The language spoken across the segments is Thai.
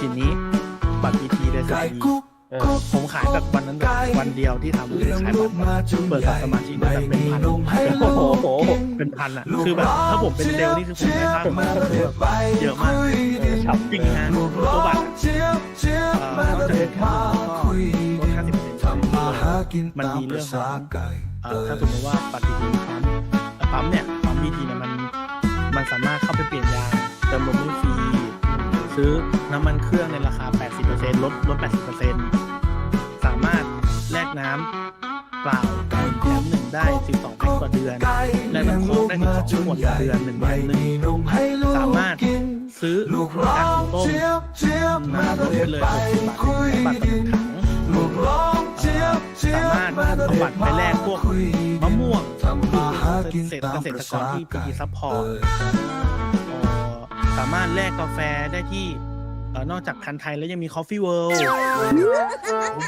ชิ้นนี้บัตร PT เลยสิบปีเออผมขายแบบวันนั้นแบบวันเดียวที่ทำคือขายบัตรแบบเปิดกับสมาชิกได้แบบเป็นพันโอ้โหโอ้โหเป็นพันอะคือแบบถ้าผมเป็นเซลล์นี่คือผมได้ค่ามาแบบเยอะมากเออฉ่ำจริงฮะตัวบัตรเอ่อนอกจากนี้ก็ลดห้าสิบเปอร์เซ็นต์มันมีเรื่องของเอ่อถ้าสมมติว่าบัตร PT ปั๊มเอ่อปั๊มเนี่ยปั๊ม PT เนี่ยมันมันสามารถเข้าไปเปลี่ยนยางเติมลมได้ฟรี ซื้อน้ำมันเครื่องในราคา 80%ลดลด 80%สามารถแลกน้ำเปล่าแถมหนึ่งได้ 12แพ็คต่อเดือน แลกน้ำโค้กได้12ขวดต่อเดือนหนึ่งพันหนึ่งสามารถซื้อการต้มน้ำลดไปเลย60บาทบัตรต่อหนึ่งถังสามารถเอาบัตรไปแลกพวกมะม่วงเกษตรเกษตรกรที่ปีซัพพอร์ตามารถแลกกาแฟได้ที่เอ่อนอกจากคันไทยแล้วยังมี Coffee World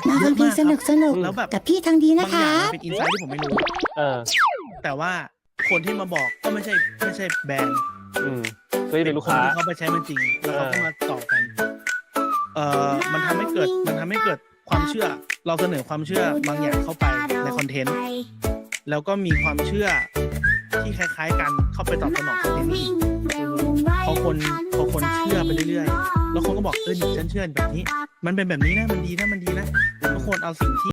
มาฟังเพลงสนุกสนุกแล้วแบบ กับพี่ทางดีนะบางอคะ ย่างมันเป็นอินไซต์ที่ผมไม่รู้ เออ แต่ว่าคนที่มาบอกก็ไม่ใช่ไม่ใช่แบรนด์อืมก็จะเป็นลูกค้าที่เขาไปใช้มันจริง แล้วเขาก็มาต่อกัน เอ่อมันทำให้เกิดมันทำให้เกิดความเชื่อ เราเสนอความเชื่อบางอย่างเข้าไปในคอนเทนต์ แล้วก็มีความเชื่อที่คล้ายๆกันเข้าไปตอบสนองคอนเทนต์อีก คนพอคนเชื่อไปเรื่อยๆ แล้วคนก็บอกเออนี่ฉันเชื่อแบบนี้ มันเป็นแบบนี้นะมันดีนะมันดีนะแล้วคนเอาสิ่งที่